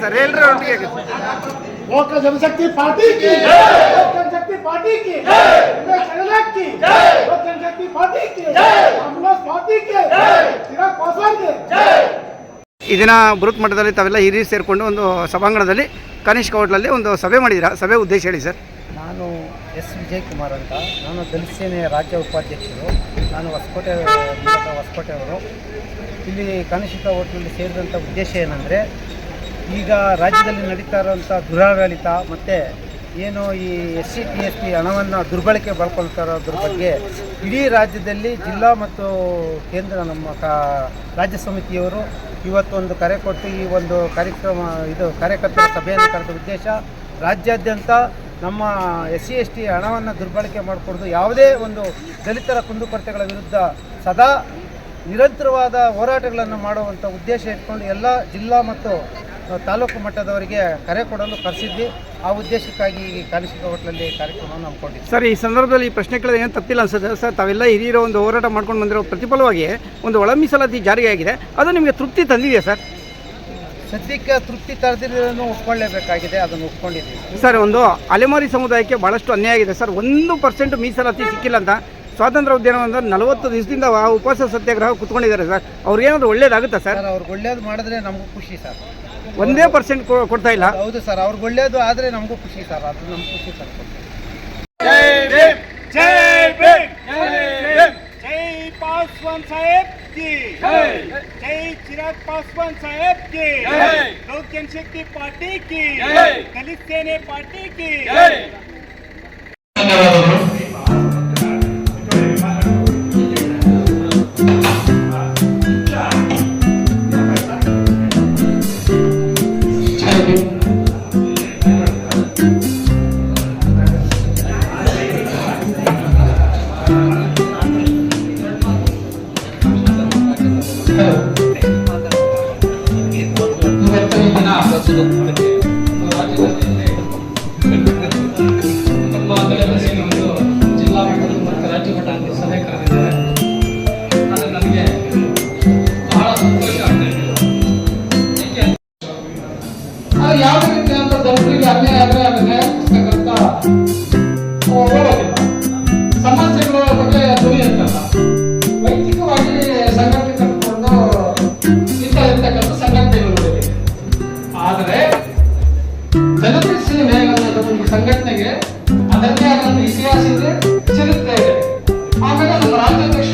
Sir एलू रोटी sir. Okay Janshakti party की। ಈ ದಿನ ಬೃಹತ್ ಮಟ್ಟದಲ್ಲಿ ತಾವೆಲ್ಲ ಹಿರಿಯರು ಸೇರಿಕೊಂಡು ಒಂದು ಸಭಾಂಗಣದಲ್ಲಿ ಕನಿಷ್ಕ ಹೋಟ್ಲಲ್ಲಿ ಒಂದು ಸಭೆ ಮಾಡಿದ್ದೀರಾ? ಸಭೆ ಉದ್ದೇಶ ಹೇಳಿ ಸರ್. ನಾನು ಎಸ್ ವಿಜಯ್ ಕುಮಾರ್ ಅಂತ. ನಾನು ದಲಿತ ಸೇನೆಯ ರಾಜ್ಯ ಉಪಾಧ್ಯಕ್ಷರು. ನಾನು ಹೊಸಕೋಟೆ ಹೊಸಕೋಟೆಯವರು ಇಲ್ಲಿ ಕನಿಷ್ಠ ಹೋಟ್ಲಲ್ಲಿ ಸೇರಿದಂಥ ಉದ್ದೇಶ ಏನಂದರೆ, ಈಗ ರಾಜ್ಯದಲ್ಲಿ ನಡೀತಾ ಇರೋಂಥ ದುರಾಡಳಿತ ಮತ್ತು ಏನು ಈ S C T S T ಹಣವನ್ನು ದುರ್ಬಳಕೆ ಬಳ್ಕೊಳ್ತಾ ಇರೋದ್ರ ಬಗ್ಗೆ ಇಡೀ ರಾಜ್ಯದಲ್ಲಿ ಜಿಲ್ಲಾ ಮತ್ತು ಕೇಂದ್ರ ನಮ್ಮ ಕಾ, ರಾಜ್ಯ ಸಮಿತಿಯವರು ಇವತ್ತೊಂದು ಕರೆ ಕೊಟ್ಟು ಈ ಒಂದು ಕಾರ್ಯಕ್ರಮ, ಇದು ಕಾರ್ಯಕರ್ತರ ಸಭೆಯನ್ನು ಕರೆದ ಉದ್ದೇಶ ರಾಜ್ಯಾದ್ಯಂತ ನಮ್ಮ ಎಸ್ ಸಿ ಎಸ್ ಟಿ ಹಣವನ್ನು ದುರ್ಬಳಕೆ ಮಾಡಿಕೊಡೋದು ಯಾವುದೇ ಒಂದು ದಲಿತರ ಕುಂದುಕೊರತೆಗಳ ವಿರುದ್ಧ ಸದಾ ನಿರಂತರವಾದ ಹೋರಾಟಗಳನ್ನು ಮಾಡುವಂಥ ಉದ್ದೇಶ ಇಟ್ಕೊಂಡು ಎಲ್ಲ ಜಿಲ್ಲಾ ಮತ್ತು ತಾಲೂಕು ಮಟ್ಟದವರಿಗೆ ಕರೆ ಕೊಡಲು ಕರೆಸಿದ್ವಿ. ಆ ಉದ್ದೇಶಕ್ಕಾಗಿ ಈ ಕಾನಿಷ್ಕ ಹೋಟ್ಲಲ್ಲಿ ಕಾರ್ಯಕ್ರಮವನ್ನು ಹಮ್ಮಿಕೊಂಡಿದ್ವಿ ಸರ್ ಈ ಸಂದರ್ಭದಲ್ಲಿ ಈ ಪ್ರಶ್ನೆ ಕೇಳಿದ್ರೆ ಏನು ತಪ್ಪಿಲ್ಲ ಅನ್ಸುತ್ತೆ? ಸರ್ ತಾವೆಲ್ಲ ಹಿರಿಯರ ಒಂದು ಹೋರಾಟ ಮಾಡ್ಕೊಂಡು ಬಂದಿರೋ ಪ್ರತಿಫಲವಾಗಿ ಒಂದು ಒಳ ಮೀಸಲಾತಿ ಜಾರಿಯಾಗಿದೆ. ಅದು ನಿಮಗೆ ತೃಪ್ತಿ ತಂದಿದೆಯಾ ಸರ್? ಸದ್ಯಕ್ಕೆ ತೃಪ್ತಿ ತರದಿರೋದನ್ನು ಒಪ್ಕೊಳ್ಳೇಬೇಕಾಗಿದೆ ಅದನ್ನು ಒಪ್ಕೊಂಡಿದ್ದೀವಿ. ಸರ್ ಒಂದು ಅಲೆಮಾರಿ ಸಮುದಾಯಕ್ಕೆ ಭಾಳಷ್ಟು ಅನ್ಯಾಯ ಆಗಿದೆ. ಸರ್ ಒಂದು ಪರ್ಸೆಂಟ್ ಮೀಸಲಾತಿ ಸಿಕ್ಕಿಲ್ಲ ಅಂತ ಸ್ವಾತಂತ್ರ್ಯ ಉದ್ಯಾನವನದ ನಲವತ್ತು ದಿವಸದಿಂದ ಉಪವಾಸ ಸತ್ಯಾಗ್ರಹ ಕುತ್ಕೊಂಡಿದ್ದಾರೆ ಸರ್. ಅವ್ರಿಗೇನಾದ್ರು ಒಳ್ಳೇದಾಗುತ್ತಾ ಸರ್ ಅವ್ರಿಗೆ ಒಳ್ಳೇದು ಮಾಡಿದ್ರೆ ನಮಗೂ ಖುಷಿ ಸರ್. ಒಂದೇ ಪರ್ಸೆಂಟ್ ಕೊಡ್ತಾ ಇಲ್ಲ. ಹೌದು ಸರ್ ಅವ್ರಿಗೆ ಒಳ್ಳೇದು ಆದರೆ ನಮಗೂ ಖುಷಿ ಸರ್ ಅದು ನಮ್ಗೆ ಖುಷಿ ಸರ್. ಜೈ ಜೈ ಭೀಮ್ ಜೈ ಜೈ ಪಾಸ್ವಾನ್ ಸಾಹೇಬ್ ಕಿ. ಜೈ ಚಿರಾಗ್ ಪಾಸ್ವಾನ್ ಸಾಹೇಬ್ ಕಿ. ಲೋಕ್ ಜನಶಕ್ತಿ ಪಾರ್ಟಿ ಕಿ. ದಲಿತ ಸೇನೆ ಪಾರ್ಟಿ ಕಿ. ಇವತ್ತಿನ ದಿನ ನಮ್ಮ ಒಂದು ಜಿಲ್ಲಾ ಮಟ್ಟದ ಮತ್ತು ರಾಜ್ಯ ಮಟ್ಟ ಅಂತ ಬಹಳ ಸಂತೋಷ ಆಗ್ತಾ ಯಾವ ರೀತಿ ಅಂತ ಜನರಿಗೆ ಅನ್ಯಾಯ ಆದರೆ ಅದನ್ನೇ ಪುಸ್ತಕಂತ ಹೋಗೋದಿಲ್ಲ ಸಮಸ್ಯೆಗಳ ಬಗ್ಗೆ ಧ್ವನಿ ಅಂತಲ್ಲ ಆದರೆ ಜನತೆ ಸಂಘಟನೆಗೆ ಅದನ್ನೇ ಆದಂತ ಇತಿಹಾಸ ಇದೆ ಚರಿತ್ರೆ ಆಮೇಲೆ ನಮ್ಮ ರಾಜ್ಯಾಧ್ಯಕ್ಷ